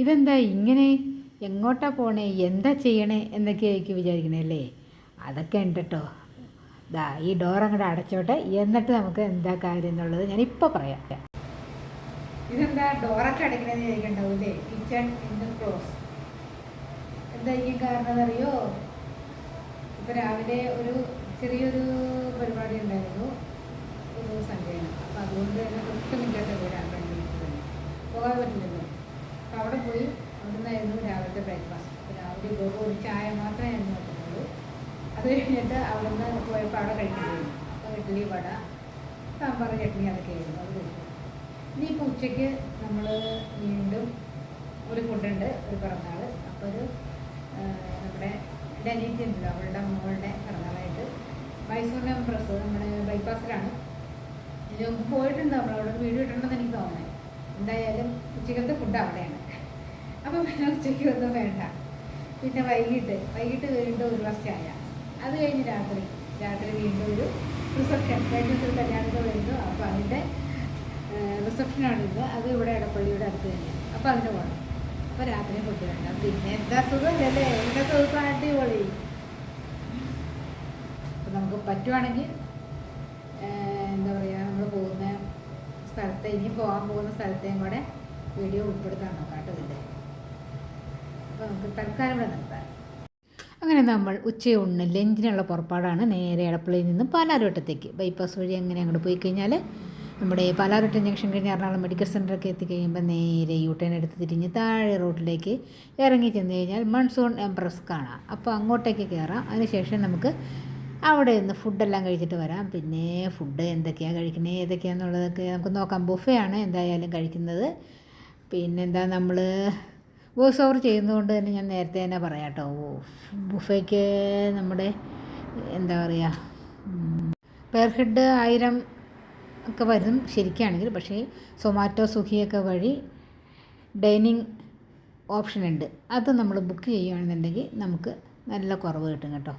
ഇതെന്താ ഇങ്ങനെ? എങ്ങോട്ടാ പോണേ? എന്താ ചെയ്യണേ? എന്നൊക്കെ ആയിരിക്കും വിചാരിക്കണേ അല്ലേ? അതൊക്കെ ഉണ്ട് കേട്ടോ ദാ ഈ ഡോർ അങ്ങോട്ട് അടച്ചോട്ടെ. എന്നിട്ട് നമുക്ക് എന്താ കാര്യം എന്നുള്ളത് ഞാൻ ഇപ്പോൾ പറയാം. ഇതെന്താ ഡോറൊക്കെ അടയ്ക്കണമെന്ന് ചോദിക്കണ്ടാവും കിച്ചൺ ക്ലോസ് എന്തായിരിക്കും കാരണം അറിയോ? ഇപ്പം രാവിലെ ഒരു ചെറിയൊരു പരിപാടി ഉണ്ടായിരുന്നു ഒരു സൺഡേയാണ് അപ്പം അതുകൊണ്ട് തന്നെ തൊട്ട് മിക്കത്തെ വീടാണ് രണ്ട് വീട്ടിൽ തന്നെ പോകാൻ പറ്റില്ലല്ലോ അപ്പം അവിടെ പോയി അവിടുന്നായിരുന്നു രാവിലത്തെ ബ്രേക്ക്ഫാസ്റ്റ് രാവിലെ ഗോപു ഒരു ചായ മാത്രമേ ഞാൻ നോക്കുന്നുള്ളൂ അത് കഴിഞ്ഞിട്ട് അവിടുന്ന് പോയപ്പോൾ അവിടെ കഴിക്കുന്നു അപ്പോൾ ഇഡ്ഡലി വട സാമ്പാർ ചട്നി അതൊക്കെ ആയിരുന്നു അത് കഴിച്ചു ഇനിയിപ്പോൾ ഉച്ചയ്ക്ക് നമ്മൾ വീണ്ടും ഒരു ഫുഡുണ്ട് ഒരു പിറന്നാൾ. അപ്പോൾ ഒരു നമ്മുടെ എന്റെ അനിയത്തി ഉണ്ടല്ലോ അവളുടെ മോളുടെ പിറന്നാളായിട്ട്. മൈസൂർ പ്രസ് നമ്മുടെ ബൈപ്പാസിലാണ് ഇതിന് മുമ്പ് പോയിട്ടുണ്ട് ഒരു വീഡിയോ ഇട്ടുണ്ടെന്ന് എനിക്ക് തോന്നുന്നത് എന്തായാലും ഉച്ചക്കത്തെ ഫുഡ് അവിടെയാണ്. അപ്പം പിന്നെ ഉച്ചയ്ക്ക് ഒന്നും വേണ്ട. പിന്നെ വൈകിട്ട് വൈകിട്ട് വീണ്ടും ഒരു ഗ്ലാസ് ചായ. അത് കഴിഞ്ഞ് രാത്രി രാത്രി വീണ്ടും ഒരു റിസപ്ഷൻ കഴിഞ്ഞ ഒരു കല്യാണത്തിൽ വരുന്നു. അപ്പോൾ അതിന്റെ റിസപ്ഷനാണ് ഇന്ന്. അത് ഇവിടെ ഇടപ്പള്ളിയുടെ അടുത്ത് തന്നെ. അപ്പോൾ അതിന് പോകണം അപ്പോൾ രാത്രി ഫുഡ് വേണ്ട. പിന്നെ എന്താ സുഖമല്ലേ? എന്താ ദിവസം അടിപൊളി. അപ്പം നമുക്ക് പറ്റുവാണെങ്കിൽ സ്ഥലത്തെ ഇനി പോകാൻ പോകുന്ന സ്ഥലത്തെയും കൂടെ വീഡിയോ ഉൾപ്പെടുത്താൻ നോക്കാം കേട്ടോ ഇതിന്റെ അപ്പോൾ നമുക്ക് തൽക്കാലം ഇവിടെ നിർത്താം. അങ്ങനെ നമ്മൾ ഉച്ചയൂണിന് ലഞ്ചിനുള്ള പുറപ്പാടാണ്. നേരെ എടപ്പള്ളിയിൽ നിന്ന് പാലാരോട്ടത്തേക്ക്. ബൈപ്പാസ് വഴി അങ്ങനെ അങ്ങോട്ട് പോയി കഴിഞ്ഞാൽ നമ്മുടെ പാലാരോട്ടം ജംഗ്ഷൻ കഴിഞ്ഞ് എറണാകുളം മെഡിക്കൽ സെന്ററൊക്കെ എത്തിക്കഴിയുമ്പോൾ നേരെ യു ടേൺ എടുത്ത് തിരിഞ്ഞ് താഴെ റോഡിലേക്ക് ഇറങ്ങി ചെന്ന് കഴിഞ്ഞാൽ മൺസൂൺ എംപ്രസ് കാണാം. അപ്പോൾ അങ്ങോട്ടേക്ക് കയറാം അതിനുശേഷം നമുക്ക് അവിടെ നിന്ന് ഫുഡെല്ലാം കഴിച്ചിട്ട് വരാം. പിന്നെ ഫുഡ് എന്തൊക്കെയാണ് കഴിക്കുന്നത് ഏതൊക്കെയാണെന്നുള്ളതൊക്കെ നമുക്ക് നോക്കാം. ബുഫേ ആണ് എന്തായാലും കഴിക്കുന്നത്. പിന്നെന്താ നമ്മൾ വോയിസ് ഓവർ ചെയ്യുന്നതുകൊണ്ട് തന്നെ ഞാൻ നേരത്തെ തന്നെ പറയാം കേട്ടോ ബുഫേക്ക് നമ്മുടെ എന്താ പറയുക പെർ ഹെഡ് ആയിരം ഒക്കെ വരും ശരിക്കാണെങ്കിൽ. പക്ഷേ സൊമാറ്റോ സുഖിയൊക്കെ വഴി ഡൈനിങ് ഓപ്ഷൻ ഉണ്ട് അത് നമ്മൾ ബുക്ക് ചെയ്യുകയാണെന്നുണ്ടെങ്കിൽ നമുക്ക് നല്ല കുറവ് കിട്ടും കേട്ടോ.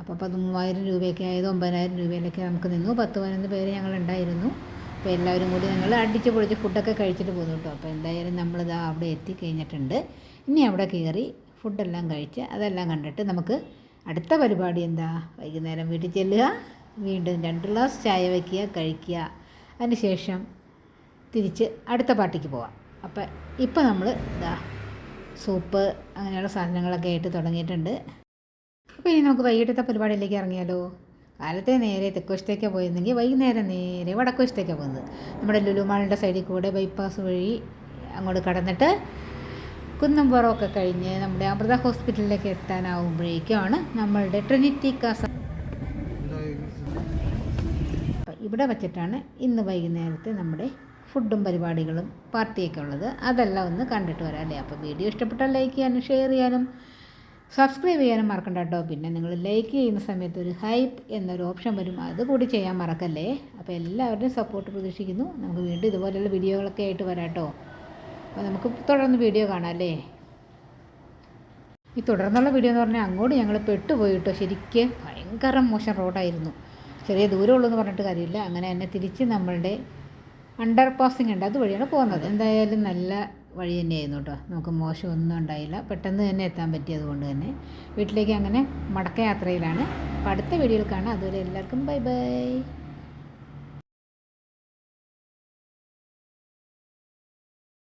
അപ്പോൾ പതിമൂവായിരം രൂപയൊക്കെ ആയത് ഒമ്പതിനായിരം രൂപയിലൊക്കെ നമുക്ക് നിന്നു. പത്ത് പതിനൊന്ന് പേര് ഞങ്ങളുണ്ടായിരുന്നു. അപ്പോൾ എല്ലാവരും കൂടി ഞങ്ങൾ അടിച്ച് പൊളിച്ച് ഫുഡൊക്കെ കഴിച്ചിട്ട് പോന്നു കേട്ടോ. അപ്പോൾ എന്തായാലും നമ്മളിതാ അവിടെ എത്തിക്കഴിഞ്ഞിട്ടുണ്ട്. ഇനി അവിടെ കയറി ഫുഡെല്ലാം കഴിച്ച് അതെല്ലാം കണ്ടിട്ട് നമുക്ക് അടുത്ത പരിപാടി എന്താ? വൈകുന്നേരം വീട്ടിൽ ചെല്ലുക വീണ്ടും രണ്ട് ഗ്ലാസ് ചായ വയ്ക്കുക കഴിക്കുക. അതിനുശേഷം തിരിച്ച് അടുത്ത പാട്ടിക്ക് പോവാം. അപ്പം ഇപ്പം നമ്മൾ ഇതാ സൂപ്പ് അങ്ങനെയുള്ള സാധനങ്ങളൊക്കെ ആയിട്ട് തുടങ്ങിയിട്ടുണ്ട്. അപ്പോൾ ഇനി നമുക്ക് വൈകിട്ടത്തെ പരിപാടിയിലേക്ക് ഇറങ്ങിയാലോ? കാലത്തെ നേരെ തെക്കുവശത്തേക്കാണ് പോയിരുന്നെങ്കിൽ വൈകുന്നേരം നേരെ വടക്കുവശത്തേക്കാണ് പോകുന്നത് നമ്മുടെ ലുലുമാളിന്റെ സൈഡിൽ കൂടെ ബൈപ്പാസ് വഴി അങ്ങോട്ട് കടന്നിട്ട് കുന്നംപുറമൊക്കെ കഴിഞ്ഞ് നമ്മുടെ അമൃത ഹോസ്പിറ്റലിലേക്ക് എത്താനാവുമ്പോഴേക്കുമാണ് നമ്മളുടെ ട്രിനിറ്റി കാസ ഇവിടെ വച്ചിട്ടാണ് ഇന്ന് വൈകുന്നേരത്തെ നമ്മുടെ ഫുഡും പരിപാടികളും പാർട്ടിയൊക്കെ ഉള്ളത്. അതെല്ലാം ഒന്ന് കണ്ടിട്ട് വരാം അല്ലേ? അപ്പോൾ വീഡിയോ ഇഷ്ടപ്പെട്ടാൽ ലൈക്ക് ചെയ്യാനും ഷെയർ ചെയ്യാനും സബ്സ്ക്രൈബ് ചെയ്യാനും മറക്കണ്ട കേട്ടോ പിന്നെ നിങ്ങൾ ലൈക്ക് ചെയ്യുന്ന സമയത്ത് ഒരു ഹൈപ്പ് എന്നൊരു ഓപ്ഷൻ വരും. അത് കൂടി ചെയ്യാൻ മറക്കല്ലേ? അപ്പോൾ എല്ലാവരുടെയും സപ്പോർട്ട് പ്രതീക്ഷിക്കുന്നു. നമുക്ക് വീണ്ടും ഇതുപോലെയുള്ള വീഡിയോകളൊക്കെ ആയിട്ട് വരാം കേട്ടോ അപ്പോൾ നമുക്ക് തുടർന്ന് വീഡിയോ കാണാം അല്ലേ? ഈ തുടർന്നുള്ള വീഡിയോ എന്ന് പറഞ്ഞാൽ അങ്ങോട്ട് ഞങ്ങൾ പെട്ടുപോയി കേട്ടോ ശരിക്കും ഭയങ്കര മോശം റോഡായിരുന്നു ചെറിയ ദൂരമുള്ളൂ എന്ന് പറഞ്ഞിട്ട് കാര്യമില്ല. അങ്ങനെ തന്നെ തിരിച്ച് നമ്മളുടെ അണ്ടർ പാസിങ് ഉണ്ട്. അതുവഴിയാണ് പോകുന്നത്. എന്തായാലും നല്ല വഴി തന്നെയായിരുന്നു കേട്ടോ. നമുക്ക് മോശമൊന്നും ഉണ്ടായില്ല. പെട്ടെന്ന് തന്നെ എത്താൻ പറ്റിയത് കൊണ്ട് തന്നെ. വീട്ടിലേക്ക് അങ്ങനെ മടക്കയാത്രയിലാണ്. അപ്പോൾ അടുത്ത വീഡിയോയിൽ കാണാം. അതുവരെ എല്ലാവർക്കും ബൈ ബൈ.